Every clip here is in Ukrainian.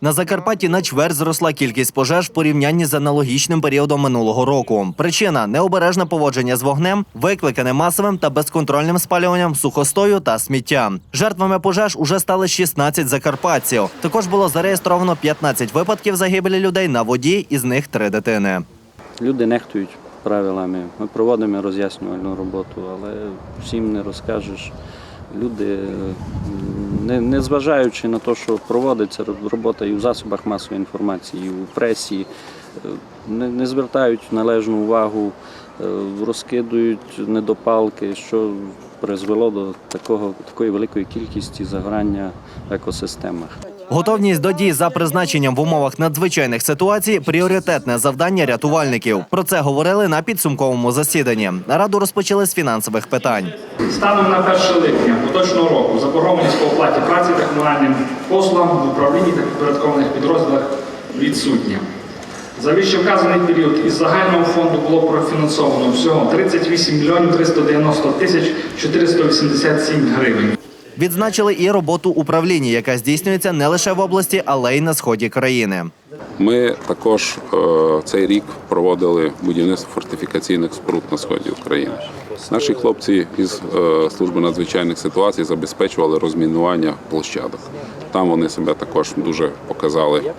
На Закарпатті на чверть зросла кількість пожеж в порівнянні з аналогічним періодом минулого року. Причина необережне поводження з вогнем, викликане масовим та безконтрольним спалюванням сухостою та сміття. Жертвами пожеж уже стали 16 закарпатців. Також було зареєстровано 15 випадків загибелі людей на воді, із них три дитини. Люди нехтують правилами. Ми проводимо роз'яснювальну роботу, але всім не розкажеш. Люди, не, зважаючи на те, що проводиться робота і в засобах масової інформації, і у пресі, е, не, не звертають належну увагу, е, розкидують недопалки, що призвело до такого, такої великої кількості загорання в екосистемах. Готовність до дій за призначенням в умовах надзвичайних ситуацій пріоритетне завдання рятувальників. Про це говорили на підсумковому засіданні. Нараду розпочали з фінансових питань. Станом на 1 липня поточного року заборгованість по оплаті праці та комунальним послугам в управлінні та підпорядкованих підрозділах відсутня. За вищевказаний період із загального фонду було профінансовано всього 38 мільйонів 390 тисяч 487 гривень. Відзначили і роботу управління, яка здійснюється не лише в області, але й на сході країни. Ми також е, цей рік проводили будівництво фортифікаційних споруд на сході України. Наші хлопці із е, служби надзвичайних ситуацій забезпечували розмінування площадок. Там вони себе також дуже показали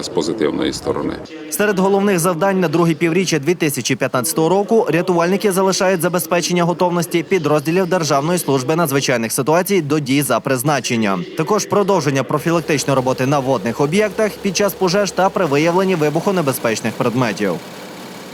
з позитивної сторони. Серед головних завдань на друге півріччя 2015 року рятувальники залишають забезпечення готовності підрозділів Державної служби надзвичайних ситуацій до дій за призначення. Також продовження профілактичної роботи на водних об'єктах під час пожеж та при виявленні вибухонебезпечних предметів.